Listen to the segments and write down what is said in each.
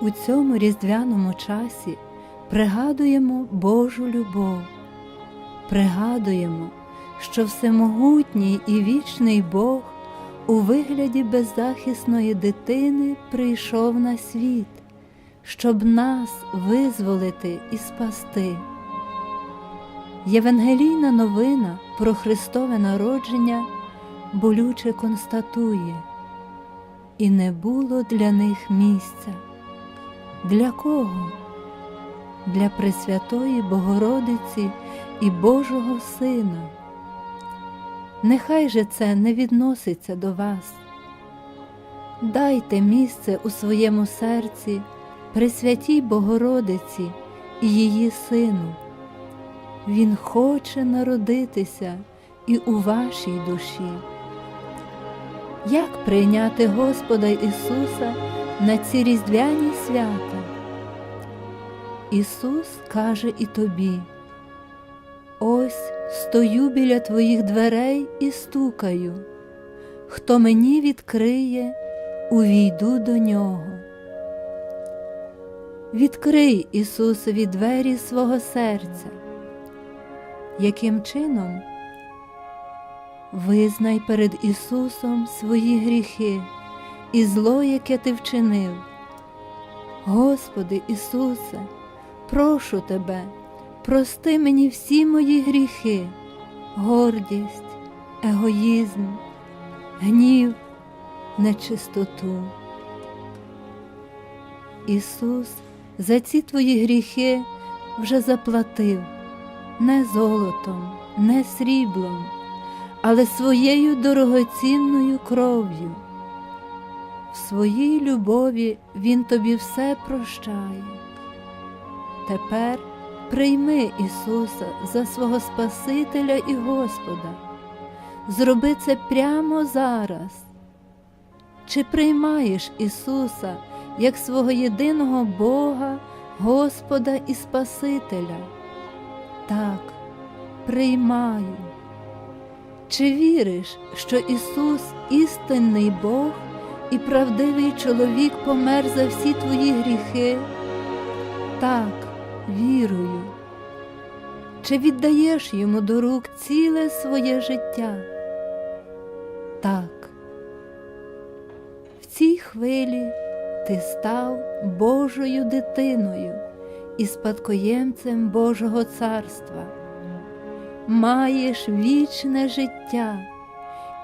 У цьому різдвяному часі пригадуємо Божу любов, пригадуємо, що всемогутній і вічний Бог у вигляді беззахисної дитини прийшов на світ, щоб нас визволити і спасти. Євангелійна новина про Христове народження болюче констатує, і не було для них місця. Для кого? Для Пресвятої Богородиці і Божого Сина. Нехай же це не відноситься до вас. Дайте місце у своєму серці Пресвятій Богородиці і її Сину. Він хоче народитися і у вашій душі. Як прийняти Господа Ісуса на ці різдвяні свята? Ісус каже і тобі: Ось стою біля твоїх дверей і стукаю. Хто мені відкриє, увійду до нього. Відкрий Ісусові двері свого серця. Яким чином? Визнай перед Ісусом свої гріхи і зло, яке ти вчинив. Господи Ісусе, прошу Тебе, прости мені всі мої гріхи, гордість, егоїзм, гнів, нечистоту. Ісус за ці твої гріхи вже заплатив не золотом, не сріблом, але своєю дорогоцінною кров'ю. В своїй любові Він тобі все прощає. Тепер прийми Ісуса за свого Спасителя і Господа. Зроби це прямо зараз. Чи приймаєш Ісуса як свого єдиного Бога, Господа і Спасителя? Так, приймаю. Чи віриш, що Ісус істинний Бог і правдивий чоловік помер за всі твої гріхи? Так, вірую. Чи віддаєш йому до рук ціле своє життя? Так. В цій хвилі ти став Божою дитиною і спадкоємцем Божого царства. Маєш вічне життя,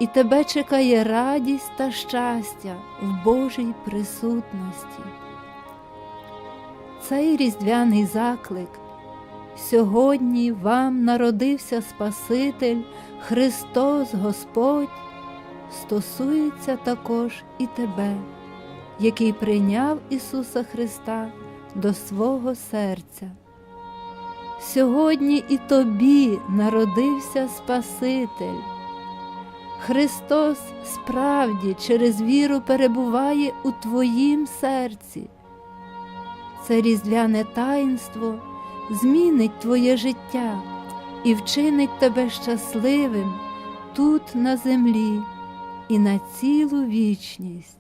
і тебе чекає радість та щастя в Божій присутності. Цей різдвяний заклик сьогодні вам народився Спаситель Христос Господь, стосується також і тебе, який прийняв Ісуса Христа до свого серця. Сьогодні і тобі народився Спаситель. Христос справді через віру перебуває у твоїм серці. Це різдвяне таїнство змінить твоє життя і вчинить тебе щасливим тут на землі і на цілу вічність.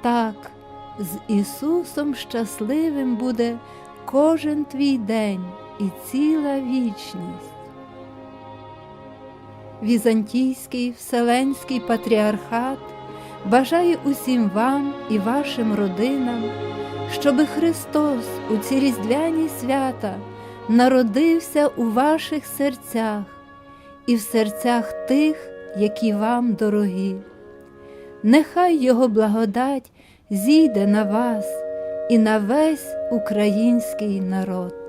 Так, з Ісусом щасливим буде кожен твій день і ціла вічність. Візантійський Вселенський патріархат бажає усім вам і вашим родинам, щоби Христос у ці різдвяні свята народився у ваших серцях і в серцях тих, які вам дорогі. Нехай Його благодать зійде на вас і на весь український народ.